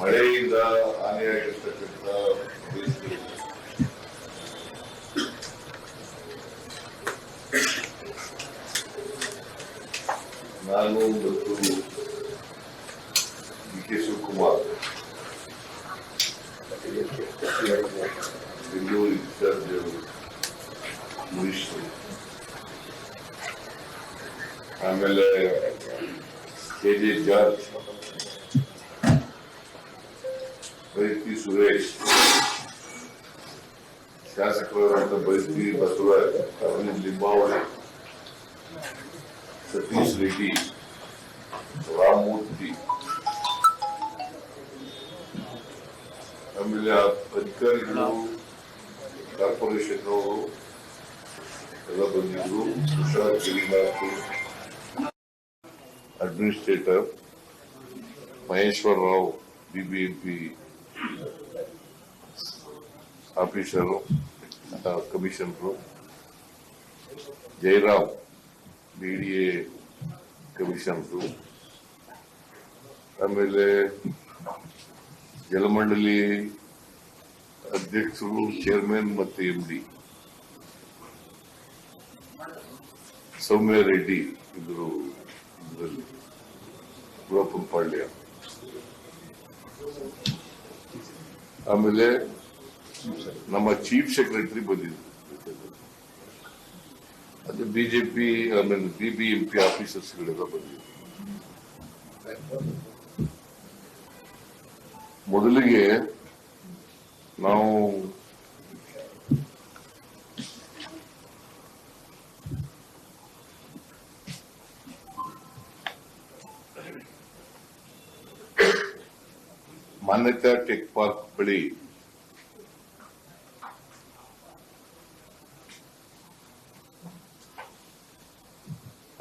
ಮಳೆಯಿಂದ ಹಾನಿಯಾಗಿರ್ತಕ್ಕಂಥ ನಾನು ಮತ್ತು D K Shivakumar Bengaluru in charge Munishwari ಆಮೇಲೆ K J George Byrathi Suresh ಶಾಸಕರಾದಂಥ Byrathi Basavaraj Arvind Limbavali Satish Reddy Ramamurthy ಆಮೇಲೆ ಅಧಿಕಾರಿಗಳು ಕಾರ್ಪೊರೇಷನ್ ಅವರು ಎಲ್ಲ ಬಂದಿದ್ರು Tushar Girinath administrator Maheshwar Rao BBMP officer commissioner Jayaram BDA commissioner, ಆಮೇಲೆ ಜಲಮಂಡಳಿ ಅಧ್ಯಕ್ಷರು, ಚೇರ್ಮನ್ ಮತ್ತು ಎಂ ಡಿ. ಸೌಮ್ಯ ರೆಡ್ಡಿ ಇದ್ರು ಇದರಲ್ಲಿ ಗುಳಪ್ಪನಪಾಳ್ಯ ಆಮೇಲೆ ನಮ್ಮ ಚೀಫ್ ಸೆಕ್ರೆಟರಿ ಬಂದಿದ್ರು ಅದು ಬಿಜೆಪಿ ಆಮೇಲೆ ಬಿಬಿಎಂಪಿ ಆಫೀಸರ್ಸ್ಗಳೆಲ್ಲ ಬಂದಿದ್ರು ಮೊದಲಿಗೆ ನಾವು ಮಾನ್ಯತಾ ಟೆಕ್ ಪಾರ್ಕ್ ಬಳಿ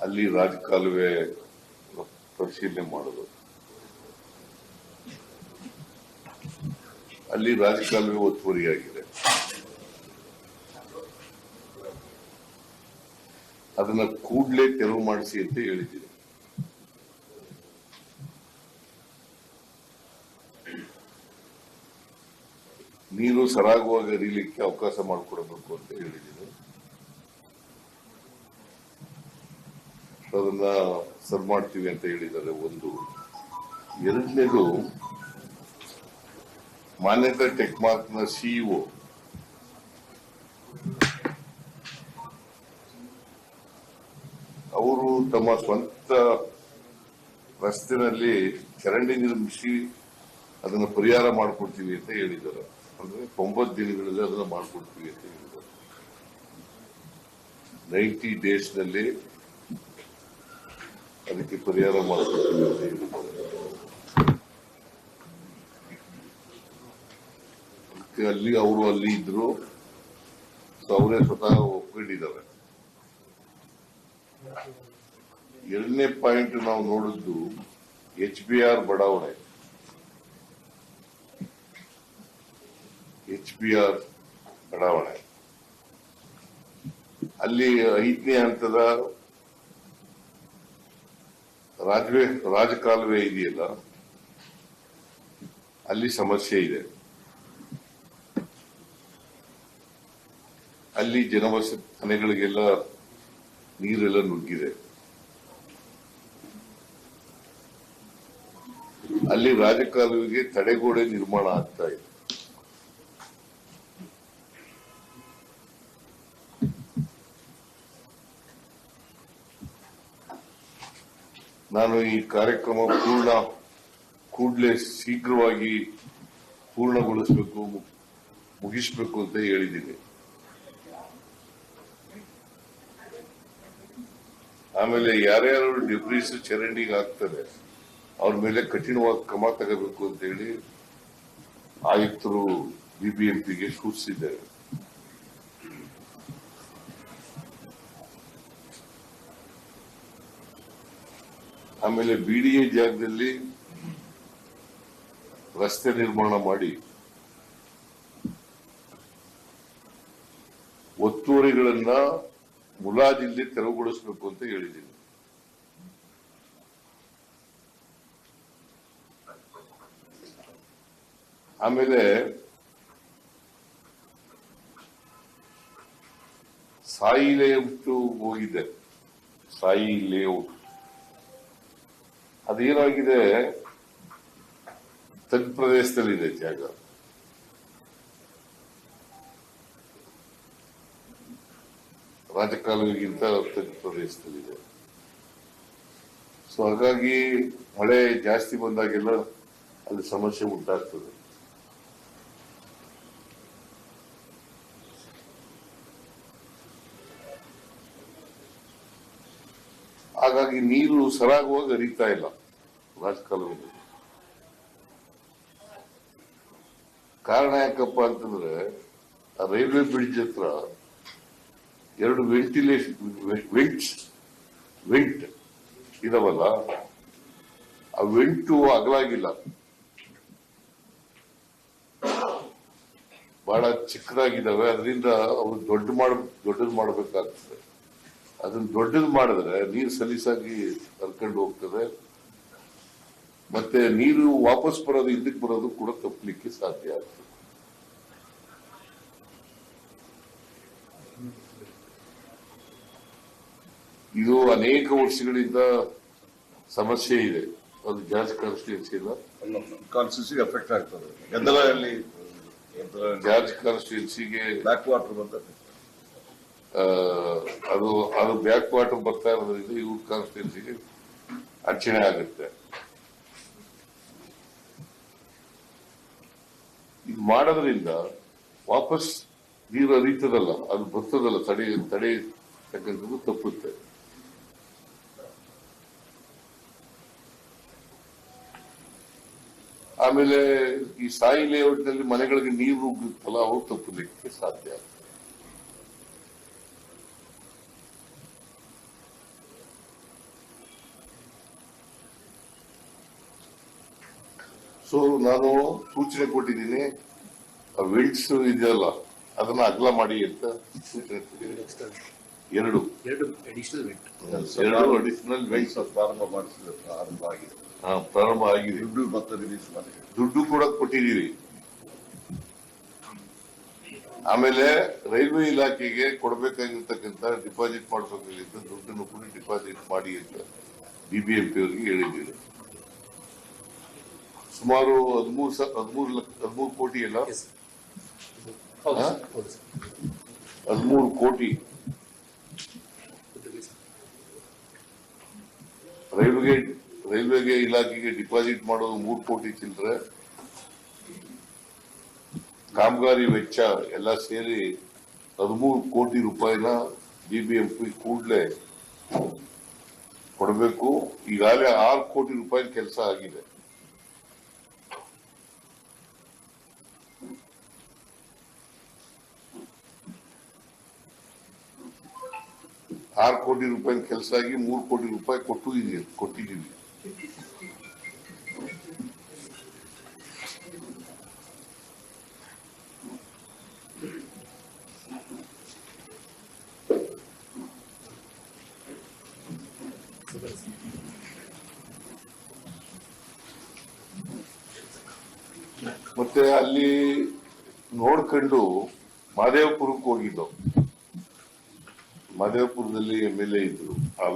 ಅಲ್ಲಿ ರಾಜಕಾಲುವೆ ಪರಿಶೀಲನೆ ಮಾಡೋದು. ಅಲ್ಲಿ ರಾಜಕಾಲುವೆ ಒತ್ತುವರಿಯಾಗಿದೆ. ಅದನ್ನ ಕೂಡಲೇ ತೆರವು ಮಾಡಿಸಿ ಅಂತ ಹೇಳಿದ್ದೀನಿ. ನೀರು ಸರಾಗುವಾಗ ಹರಿಲಿಕ್ಕೆ ಅವಕಾಶ ಮಾಡಿಕೊಡಬೇಕು ಅಂತ ಹೇಳಿದ್ದೀನಿ. ಅದನ್ನ ಸರ್ ಮಾಡ್ತೀವಿ ಅಂತ ಹೇಳಿದ್ದಾರೆ ಒಂದು. ಎರಡನೇದು, ಮಾನ್ಯತಾ ನ ಸಿಇಒ ಅವರು ತಮ್ಮ ಸ್ವಂತ ರಸ್ತೆನಲ್ಲಿ ಚರಂಡಿ ನಿರ್ಮಿಸಿ ಅದನ್ನು ಪರಿಹಾರ ಮಾಡಿಕೊಡ್ತೀವಿ ಅಂತ ಹೇಳಿದ್ದಾರೆ. ಅಂದ್ರೆ ತೊಂಬತ್ತು ದಿನಗಳಲ್ಲಿ ಅದನ್ನ ಮಾಡಿಕೊಡ್ತೀವಿ ಅಂತ ಹೇಳಿದ್ರು. ನೈಂಟಿ ಡೇಸ್ನಲ್ಲಿ ಅದಕ್ಕೆ ಪರಿಹಾರ ಮಾಡಿಕೊಡ್ತೀವಿ ಅಂತ ಹೇಳಿದ್ದಾರೆ ಅಲ್ಲಿ ಅವರು ಅಲ್ಲಿ ಇದ್ರು. ಅವರೇ ಸ್ವತಃ ಒಪ್ಕೊಂಡಿದ್ದಾರೆ. ಎರಡನೇ ಪಾಯಿಂಟ್ ನಾವು ನೋಡಿದ್ದು ಎಚ್ ಬಿ ಆರ್ ಬಡಾವಣೆ. ಬಿ ಬಡಾವಣೆ. ಅಲ್ಲಿ ಐದನೇ ಹಂತದ ರಾಜವೇ ರಾಜಕಾಲುವೆ ಇದೆಯಲ್ಲ, ಅಲ್ಲಿ ಸಮಸ್ಯೆ ಇದೆ. ಅಲ್ಲಿ ಜನವಸತಿ ಮನೆಗಳಿಗೆಲ್ಲ ನೀರೆಲ್ಲ ನುಗ್ಗಿದೆ. ಅಲ್ಲಿ ರಾಜಕಾಲುವೆಗೆ ತಡೆಗೋಡೆ ನಿರ್ಮಾಣ ಆಗ್ತಾ ಇದೆ. ನಾನು ಈ ಕಾರ್ಯಕ್ರಮ ಪೂರ್ಣ ಕೂಡಲೇ ಶೀಘ್ರವಾಗಿ ಪೂರ್ಣಗೊಳಿಸಬೇಕು ಮುಗಿಸಬೇಕು ಅಂತ ಹೇಳಿದ್ದೀನಿ. ಆಮೇಲೆ ಯಾರ್ಯಾರು ಡಿಬ್ರೀಸ್ ಚರಂಡಿಗೆ ಆಗ್ತಾರೆ ಅವ್ರ ಮೇಲೆ ಕಠಿಣವಾಗಿ ಕ್ರಮ ತಗೋಬೇಕು ಅಂತ ಹೇಳಿ ಆಯುಕ್ತರು ಬಿಬಿಎಂಪಿಗೆ ಸೂಚಿಸಿದ್ದಾರೆ. ಆಮೇಲೆ ಬಿಡಿಎ ಜಾಗದಲ್ಲಿ ರಸ್ತೆ ನಿರ್ಮಾಣ ಮಾಡಿ ಒತ್ತುವರಿಗಳನ್ನ ಮುಲಾಜಿಲ್ಲಿ ತೆರವುಗೊಳಿಸಬೇಕು ಅಂತ ಹೇಳಿದ್ದೀನಿ. ಆಮೇಲೆ ಸಾಯಿ ಲೇಔಟ್ ಹೋಗಿದೆ. ಸಾಯಿ ಲೇಔಟ್ ಅದೇನಾಗಿದೆ ತಗ್ಗು ಪ್ರದೇಶದಲ್ಲಿದೆ ಜಾಗ. ರಾಜಕಾಲುವೆಗಿಂತ ತಗ್ಗು ಪ್ರದೇಶದಲ್ಲಿದೆ ಸೊ ಹಾಗಾಗಿ ಮಳೆ ಜಾಸ್ತಿ ಬಂದಾಗೆಲ್ಲ ಅಲ್ಲಿ ಸಮಸ್ಯೆ ಉಂಟಾಗ್ತದೆ. ಹಾಗಾಗಿ ನೀರು ಸರಾಗವಾಗಿ ಹರಿತಾ ಇಲ್ಲ. ರಾಜಕಾಲುವೆಯಲ್ಲಿ ಕಾರಣ ಯಾಕಪ್ಪ ಅಂತಂದ್ರೆ, ಆ ರೈಲ್ವೆ ಬ್ರಿಡ್ಜ್ ಹತ್ರ ಎರಡು ವೆಂಟಿಲೇಷನ್ ವೆಂಟ್ ವೆಂಟ್ ಇದಾವಲ್ಲ, ಆ ವೆಂಟು ಅಗಲಾಗಿಲ್ಲ. ಬಹಳ ಚಿಕ್ಕದಾಗಿದ್ದಾವೆ, ಅದರಿಂದ ಅವ್ರು ದೊಡ್ಡ ಮಾಡ, ದೊಡ್ಡದು ಮಾಡಬೇಕಾಗ್ತದೆ. ಅದನ್ನ ದೊಡ್ಡದು ಮಾಡಿದ್ರೆ ನೀರು ಸಲೀಸಾಗಿ ಹರ್ಕೊಂಡು ಹೋಗ್ತದೆ. ಮತ್ತೆ ನೀರು ವಾಪಸ್ ಬರೋದು ಹಿಂದಕ್ಕೆ ಬರೋದು ಕೂಡ ತಪ್ಪಲಿಕ್ಕೆ ಸಾಧ್ಯ ಆಗ್ತದೆ. ಇದು ಅನೇಕ ವರ್ಷಗಳಿಂದ ಸಮಸ್ಯೆ ಇದೆ. ಅದು ಜಾಸ್ತಿ ಕಾನ್ಸ್ಟಿಟ್ಯೂನ್ಸಿ ಇಲ್ಲ. ಕಾನ್ಸ್ಟಿಟ್ಯೂನ್ಸಿಗೆ ಎಫೆಕ್ಟ್ ಆಗ್ತದೆ. ಗದ್ದಲ ಜಾರ್ಜ್ ಕಾನ್ಸ್ಟಿಟ್ಯೂನ್ಸಿಗೆ ಬ್ಯಾಕ್ ವಾಟರ್ ಬಂದ ಅದು ಅದು ಬ್ಯಾಕ್ ವಾಟರ್ ಬರ್ತಾ ಇರೋದ್ರಿಂದ ಇವ್ರ ಕಾನ್ಸ್ಟಿಟ್ಯೂನ್ಸಿಗೆ ಅಡಚಣೆ ಆಗುತ್ತೆ. ಇದು ಮಾಡೋದ್ರಿಂದ ವಾಪಸ್ ನೀರು ಅರಿತದಲ್ಲ ಅದು ಬರ್ತದಲ್ಲ, ತಡೆ ತಡೆ ತಕ್ಕಂಥದ್ದು ತಪ್ಪುತ್ತೆ. ಆಮೇಲೆ ಈ ಸಾಯಿ ಲೇಔಟ್ನಲ್ಲಿ ಮನೆಗಳಿಗೆ ನೀರು ಫಲ ಹೋಗಿ ತಪ್ಪಲಿಕ್ಕೆ ಸಾಧ್ಯ ಸೊ ನಾನು ಸೂಚನೆ ಕೊಟ್ಟಿದ್ದೀನಿ ವಿಲ್ಡ್ಸ್ ಇದೆಯಲ್ಲ ಅದನ್ನ ಅಗಲ ಮಾಡಿ ಅಂತ ಸೂಚನೆ ಎರಡು. ಎರಡು ಅಡಿಷನಲ್ ವೆಲ್ಸ್ ಎರಡು ಅಡಿಷನಲ್ ವೆಂಟ್ಸ್ ಪ್ರಾರಂಭ ಮಾಡಿಸಿದ ಪ್ರಾರಂಭ ಆಗಿದೆ. ಪ್ರಾರಂಭ ಆಗಿದೆ. ದುಡ್ಡು ಮತ್ತೆ ರಿಲೀಸ್ ಮಾಡಿ ದುಡ್ಡು ಕೂಡ ಕೊಟ್ಟಿದ್ದೀರಿ. ಆಮೇಲೆ ರೈಲ್ವೆ ಇಲಾಖೆಗೆ ಕೊಡಬೇಕಾಗಿರ್ತಕ್ಕಂಥ ಡಿಪಾಸಿಟ್ ಮಾಡಬೇಕಾಗಿದ್ದ ದುಡ್ಡನ್ನು ಕೂಡ ಡಿಪಾಸಿಟ್ ಮಾಡಿ ಅಂತ ಬಿಬಿಎಂಪಿ ಅವರಿಗೆ ಹೇಳಿದ್ದೀರಿ. ಸುಮಾರು ಹದಿಮೂರು ಹದಿಮೂರು ಲಕ್ಷ ಹದಿಮೂರು ಕೋಟಿ ಅಲ್ಲ? ಹದಿಮೂರು ಕೋಟಿ. ರೈಲ್ವೆಗೆ ರೈಲ್ವೆಗೆ ಇಲಾಖೆಗೆ ಡಿಪಾಸಿಟ್ ಮಾಡೋದು ಮೂರು ಕೋಟಿ ಚಿಲ್ಲರೆ ಕಾಮಗಾರಿ ವೆಚ್ಚ ಎಲ್ಲ ಸೇರಿ ಹದಿಮೂರು ಕೋಟಿ ರೂಪಾಯಿನ ಬಿಬಿಎಂಪಿ ಕೂಡಲೇ ಕೊಡಬೇಕು. ಈಗಾಗಲೇ ಆರು ಕೋಟಿ ರೂಪಾಯಿ ಕೆಲಸ ಆಗಿದೆ. ಆರು ಕೋಟಿ ರೂಪಾಯಿ ಕೆಲಸ ಆಗಿ ಮೂರು ಕೋಟಿ ರೂಪಾಯಿ ಕೊಟ್ಟು ಕೊಟ್ಟಿದ್ದೀವಿ ಮತ್ತೆ ಅಲ್ಲಿ ನೋಡ್ಕೊಂಡು ಮಹದೇವಪುರಕ್ಕೆ ಹೋಗಿದ್ದು. ಮಾದೇವಪುರದಲ್ಲಿ ಎಂ ಎಲ್ ಎ ಇದ್ರು ಆಲ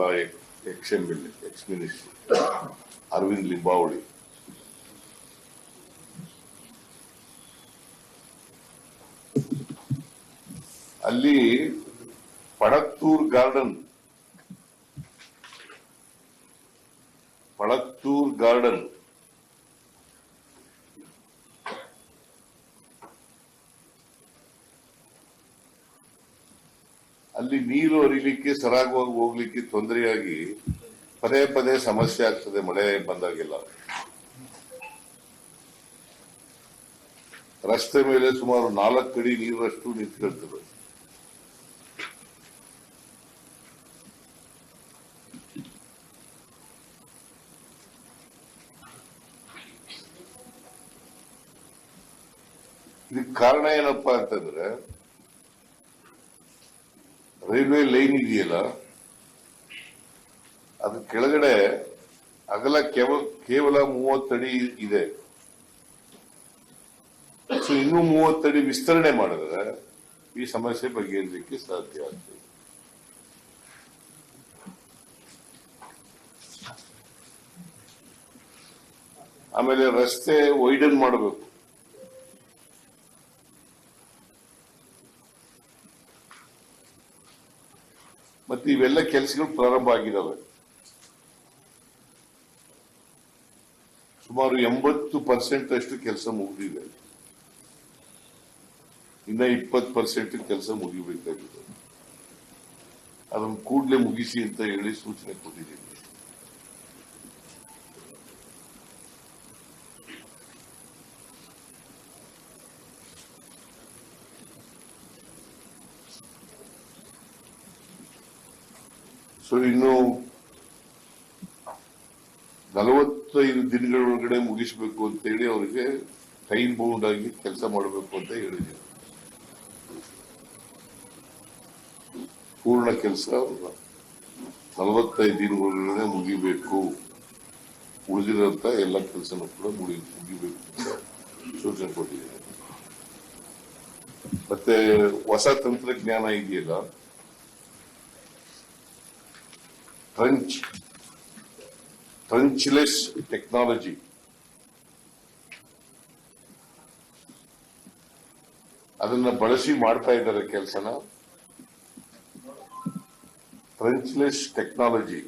ex M L ex minister Arvind Limbavali. ಅಲ್ಲಿ ಪಡತ್ತೂರ್ ಗಾರ್ಡನ್, ಪಳತ್ತೂರ್ ಗಾರ್ಡನ್ ಅಲ್ಲಿ ನೀರು ಹರಿಲಿಕ್ಕೆ, ಸರಾಗವಾಗಿ ಹೋಗ್ಲಿಕ್ಕೆ ತೊಂದರೆಯಾಗಿ ಪದೇ ಪದೇ ಸಮಸ್ಯೆ ಆಗ್ತದೆ, ಮಳೆ ಬಂದಾಗೆಲ್ಲ. ರಸ್ತೆ ಮೇಲೆ ಸುಮಾರು ನಾಲ್ಕು ಅಡಿ ನೀರಷ್ಟು ನಿಂತ್ಕೊಳ್ತದೆ. ಇದಕ್ಕೆ ಕಾರಣ ಏನಪ್ಪಾ ಅಂತಂದ್ರೆ ರೈಲ್ವೆ ಲೈನ್ ಇದೆಯಲ್ಲ? ಅದ್ರ ಕೆಳಗಡೆ ಅಗಲ ಕೇವಲ ಕೇವಲ ಮೂವತ್ತಡಿ ಇದೆ. ಸೊ ಇನ್ನೂ ಮೂವತ್ತಡಿ ವಿಸ್ತರಣೆ ಮಾಡಿದ್ರೆ ಈ ಸಮಸ್ಯೆ ಬಗೆಹರಿಸಲಿಕ್ಕೆ ಸಾಧ್ಯ ಆಗ್ತದೆ. ಆಮೇಲೆ ರಸ್ತೆ ವೈಡನ್ ಮಾಡಬೇಕು. ಮತ್ತೆ ಇವೆಲ್ಲ ಕೆಲಸಗಳು ಪ್ರಾರಂಭ ಆಗಿದ್ದಾವೆ ಸುಮಾರು ಎಂಬತ್ತು ಪರ್ಸೆಂಟ್ ಅಷ್ಟು ಕೆಲಸ ಮುಗಿದಿದೆ. ಇನ್ನ ಇಪ್ಪತ್ತು ಪರ್ಸೆಂಟ್ ಕೆಲಸ ಮುಗಿಬೇಕಾಗಿದೆ. ಅದನ್ನು ಕೂಡಲೇ ಮುಗಿಸಿ ಅಂತ ಹೇಳಿ ಸೂಚನೆ ಕೊಟ್ಟಿದ್ದೀನಿ. ಸೊ ಇನ್ನು ನಲವತ್ತೈದು ದಿನಗಳ ಒಳಗಡೆ ಮುಗಿಸ್ಬೇಕು ಅಂತ ಹೇಳಿ ಅವರಿಗೆ ಟೈಮ್ ಬೌಂಡ್ ಆಗಿ ಕೆಲಸ ಮಾಡಬೇಕು ಅಂತ ಹೇಳಿದೆ. ಪೂರ್ಣ ಕೆಲಸ ನಲವತ್ತೈದು ದಿನಗಳೊಳಗಡೆ ಮುಗಿಬೇಕು. ಉಳಿದಿರೋಂತ ಎಲ್ಲ ಕೆಲಸನೂ ಕೂಡ ಮುಗಿ, ಮುಗಿಬೇಕು ಅಂತ ಸೂಚನೆ ಕೊಟ್ಟಿದ್ದೀನಿ ಮತ್ತೆ ಹೊಸ ತಂತ್ರಜ್ಞಾನ ಇದೆಯಲ್ಲ? ಟ್ರಂಚ್ ಟ್ರಂಚ್ಲೆಸ್ ಟೆಕ್ನಾಲಜಿ ಅದನ್ನ ಬಳಸಿ ಮಾಡ್ತಾ ಇದ್ದಾರೆ ಕೆಲಸನ. ಟ್ರಂಚ್ಲೆಸ್ ಟೆಕ್ನಾಲಜಿ